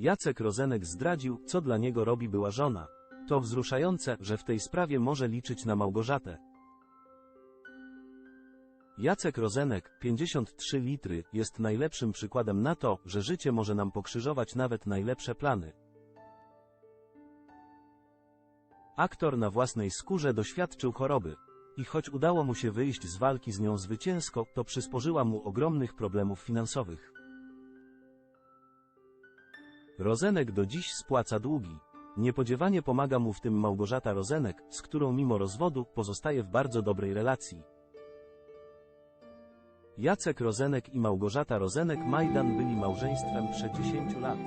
Jacek Rozenek zdradził, co dla niego robi była żona. To wzruszające, że w tej sprawie może liczyć na Małgorzatę. Jacek Rozenek, 53 litry, jest najlepszym przykładem na to, że życie może nam pokrzyżować nawet najlepsze plany. Aktor na własnej skórze doświadczył choroby. I choć udało mu się wyjść z walki z nią zwycięsko, to przysporzyła mu ogromnych problemów finansowych. Rozenek do dziś spłaca długi. Niepodziewanie pomaga mu w tym Małgorzata Rozenek, z którą mimo rozwodu pozostaje w bardzo dobrej relacji. Jacek Rozenek i Małgorzata Rozenek-Majdan byli małżeństwem przed 10 lat.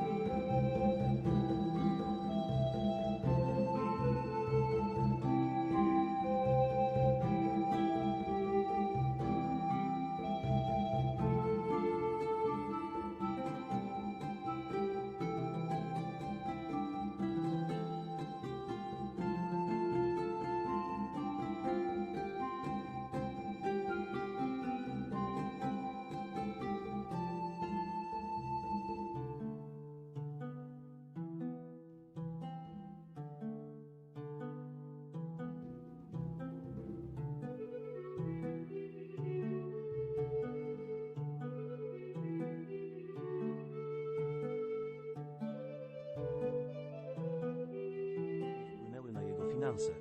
Finanse.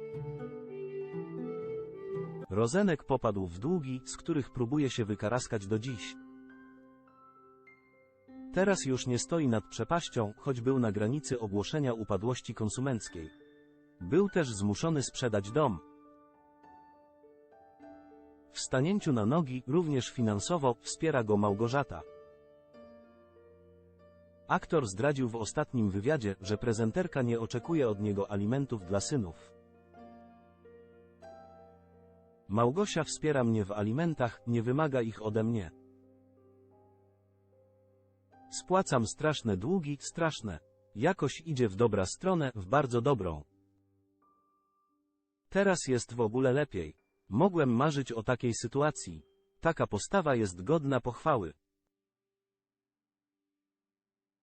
Rozenek popadł w długi, z których próbuje się wykaraskać do dziś. Teraz już nie stoi nad przepaścią, choć był na granicy ogłoszenia upadłości konsumenckiej. Był też zmuszony sprzedać dom. W stanięciu na nogi, również finansowo, wspiera go Małgorzata. Aktor zdradził w ostatnim wywiadzie, że prezenterka nie oczekuje od niego alimentów dla synów. Małgosia wspiera mnie w alimentach, nie wymaga ich ode mnie. Spłacam straszne długi, straszne. Jakoś idzie w dobra stronę, w bardzo dobrą. Teraz jest w ogóle lepiej. Mogłem marzyć o takiej sytuacji. Taka postawa jest godna pochwały.